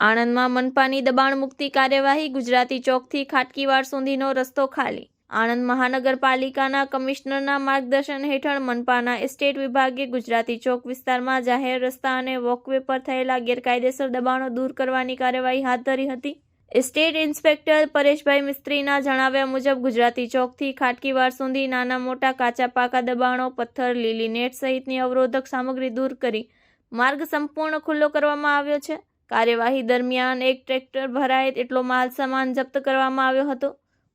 આણંદમાં મનપાની દબાણ મુક્તિ કાર્યવાહી ગુજરાતી ચોકથી ખાટકીવાડ સુધીનો રસ્તો ખાલી. આણંદ મહાનગરપાલિકાના કમિશનરના માર્ગદર્શન હેઠળ મનપાના એસ્ટેટ વિભાગે ગુજરાતી ચોક વિસ્તારમાં જાહેર રસ્તા અને વોકવે પર થયેલા ગેરકાયદેસર દબાણો દૂર કરવાની કાર્યવાહી હાથ ધરી હતી. એસ્ટેટ ઇન્સ્પેક્ટર પરેશભાઈ મિસ્ત્રીના જણાવ્યા મુજબ ગુજરાતી ચોકથી ખાટકીવાડ સુધી નાના મોટા કાચા પાકા દબાણો, પથ્થર, લીલી નેટ સહિતની અવરોધક સામગ્રી દૂર કરી માર્ગ સંપૂર્ણ ખુલ્લો કરવામાં આવ્યો છે. કાર્યવાહી દરમિયાન એક ટ્રેક્ટર ભરાય એટલો માલ સામાન જપ્ત કરવામાં આવ્યો હતો.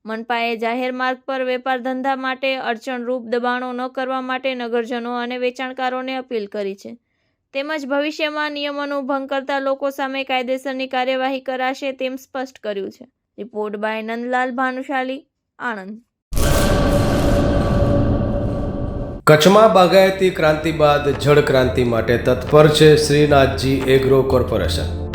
મનપાએ જાહેર માર્ગ પર વેપાર ધંધા માટે અડચણરૂપ દબાણો ન કરવા માટે નગરજનો અને વેચાણકારોને અપીલ કરી છે. તેમજ ભવિષ્યમાં નિયમોનો ભંગ કરતા લોકો સામે કાયદેસરની કાર્યવાહી કરાશે તેમ સ્પષ્ટ કર્યું છે. Report by Nandlal Bhanushali, Anand. કચ્છમાં બાગાયતી ક્રાંતિ બાદ જળ ક્રાંતિ માટે તત્પર છે શ્રીનાથજી એગ્રો કોર્પોરેશન.